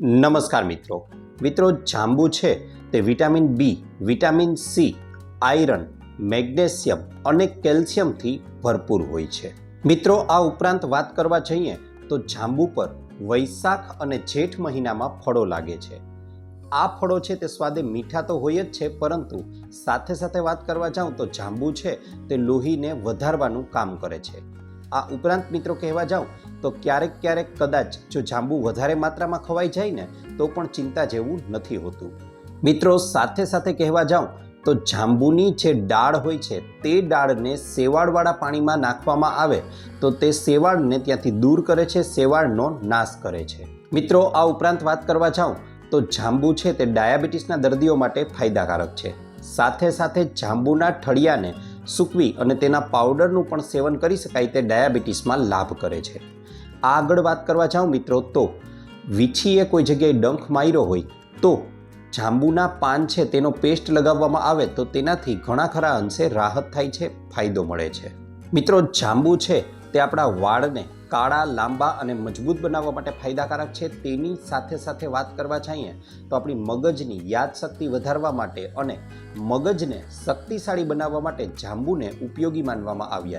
નમસ્કાર મિત્રો. મિત્રો, જાંબુ છે તે vitamin B vitamin C iron, magnesium અને કેલ્શિયમથી ભરપૂર હોય છે. મિત્રો, આ ઉપરાંત વાત કરવા જઈએ તો જાંબુ પર વૈશાખ અને જેઠ મહિનામાં ફળો લાગે છે. આ ફળો છે તે સ્વાદે મીઠા તો હોય જ છે, પરંતુ સાથે સાથે વાત કરવા જાઉં તો જાંબુ છે તે લોહીને વધારવાનું કામ કરે છે. આ ઉપરાંત મિત્રો, કહેવા જાઉં તો ક્યારેક ક્યારેક કદાચ જો જાંબુ વધારે માત્રામાં ખવાઈ જાય ને, તો પણ ચિંતા જેવું નથી હોતું. મિત્રો, સાથે સાથે કહેવા જાઉં, તો જાંબુની જે ડાળ હોય છે, તે ડાળને સેવાળવાળા પાણીમાં નાખવામાં આવે, તો તે સેવાળને ત્યાંથી દૂર કરે છે, સેવાળનો નાશ કરે છે. મિત્રો, આ ઉપરાંત વાત કરવા જાઉં, તો જાંબુ છે તે ડાયાબિટીસના દર્દીઓ માટે ફાયદાકારક છે. સાથે સાથે જાંબુના ઠળિયાને સૂકવી અને તેના પાવડરનું પણ સેવન કરી શકાય તે ડાયાબિટીસમાં લાભ કરે છે. આગળ વાત કરવા જાઉં મિત્રો, તો વીછીએ કોઈ જગ્યાએ ડંખ માર્યો હોય તો જાંબુના પાન છે તેનો પેસ્ટ લગાવવામાં આવે તો તેનાથી ઘણા ખરા અંશે રાહત થાય છે, ફાયદો મળે છે. મિત્રો, જાંબુ છે તે આપણા વાળને કાળા, લાંબા અને મજબૂત બનાવવા માટે ફાયદાકારક છે. તેની સાથે સાથે વાત કરવા જઈએ તો આપણી મગજની યાદશક્તિ વધારવા માટે અને મગજને શક્તિશાળી બનાવવા માટે જાંબુને ઉપયોગી માનવામાં આવ્યા